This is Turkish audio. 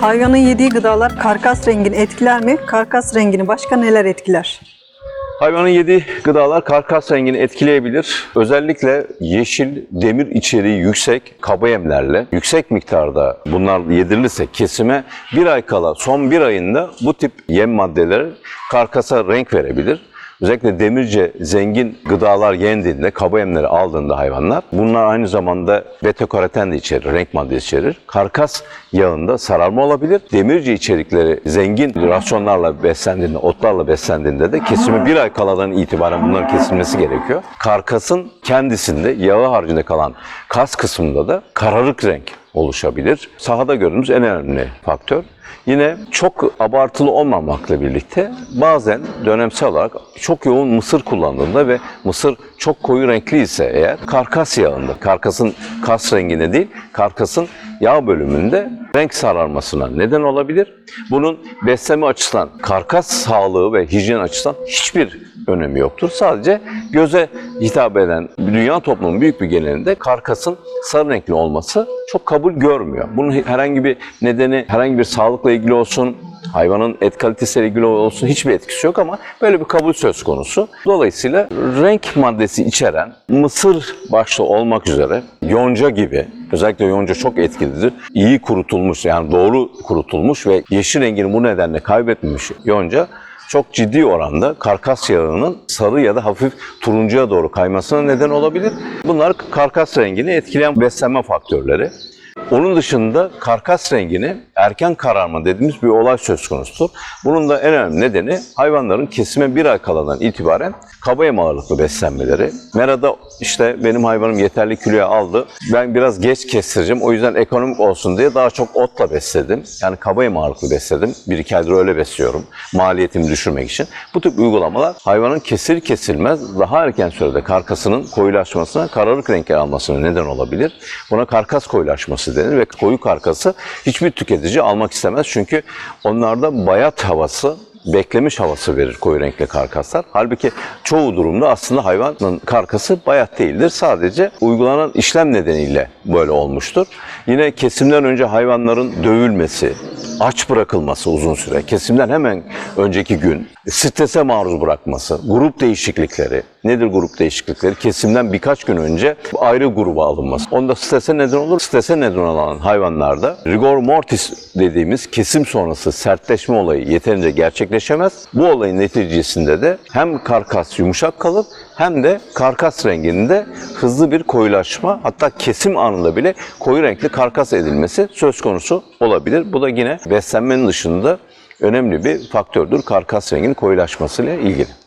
Hayvanın yediği gıdalar karkas rengini etkiler mi? Karkas rengini başka neler etkiler? Hayvanın yediği gıdalar karkas rengini etkileyebilir. Özellikle yeşil, demir içeriği yüksek kaba yemlerle yüksek miktarda bunlar yedirilirse kesime bir ay kala son bir ayında bu tip yem maddeleri karkasa renk verebilir. Özellikle demirce zengin gıdalar yendiğinde, kaba yemleri aldığında hayvanlar, bunlar aynı zamanda beta karoten de içerir, renk maddesi içerir. Karkas yağında sararma olabilir. Demirce içerikleri zengin rasyonlarla beslendiğinde, otlarla beslendiğinde de kesimi bir ay kaladan itibaren bunların kesilmesi gerekiyor. Karkasın kendisinde, yağı haricinde kalan kas kısmında da kararık renk oluşabilir. Sahada gördüğümüz en önemli faktör. Yine çok abartılı olmamakla birlikte bazen dönemsel olarak çok yoğun mısır kullandığında ve mısır çok koyu renkli ise eğer karkas yağında, karkasın kas renginde değil, karkasın yağ bölümünde renk sararmasına neden olabilir. Bunun besleme açısından, karkas sağlığı ve hijyen açısından hiçbir önemi yoktur. Sadece göze hitap eden dünya toplumunun büyük bir genelinde karkasın sarı renkli olması çok kabul görmüyor. Bunun herhangi bir nedeni, herhangi bir sağlıkla ilgili olsun, hayvanın et kalitesiyle ilgili olsun hiçbir etkisi yok ama böyle bir kabul söz konusu. Dolayısıyla renk maddesi içeren mısır başta olmak üzere yonca gibi özellikle yonca çok etkilidir. İyi kurutulmuş yani doğru kurutulmuş ve yeşil rengini bu nedenle kaybetmemiş yonca çok ciddi oranda karkas yağının sarı ya da hafif turuncuya doğru kaymasına neden olabilir. Bunlar karkas rengini etkileyen beslenme faktörleri. Onun dışında karkas rengini erken kararma dediğimiz bir olay söz konusudur. Bunun da en önemli nedeni hayvanların kesime bir ay kalandan itibaren kaba yem ağırlıklı beslenmeleri. Merada işte benim hayvanım yeterli kiloya aldı. Ben biraz geç kestireceğim. O yüzden ekonomik olsun diye daha çok otla besledim. Yani kaba yem ağırlıklı besledim. Bir iki aydır öyle besliyorum. Maliyetimi düşürmek için. Bu tip uygulamalar hayvanın kesir kesilmez daha erken sürede karkasının koyulaşmasına, kararık renk almasına neden olabilir. Buna karkas koyulaşması denir ve koyu karkası hiçbir tüketici almak istemez. Çünkü onlarda bayat havası beklemiş havası verir koyu renkli karkaslar. Halbuki çoğu durumda aslında hayvanın karkası bayat değildir. Sadece uygulanan işlem nedeniyle böyle olmuştur. Yine kesimden önce hayvanların dövülmesi, aç bırakılması uzun süre, kesimden hemen önceki gün strese maruz bırakması, grup değişiklikleri. Nedir grup değişiklikleri? Kesimden birkaç gün önce ayrı gruba alınması. Onda strese neden olur. Strese neden olan hayvanlarda rigor mortis dediğimiz kesim sonrası sertleşme olayı yeterince gerçekleşemez. Bu olayın neticesinde de hem karkas yumuşak kalır hem de karkas renginde hızlı bir koyulaşma hatta kesim anında bile koyu renkli karkas edilmesi söz konusu olabilir. Bu da yine beslenmenin dışında önemli bir faktördür karkas renginin koyulaşmasıyla ilgili.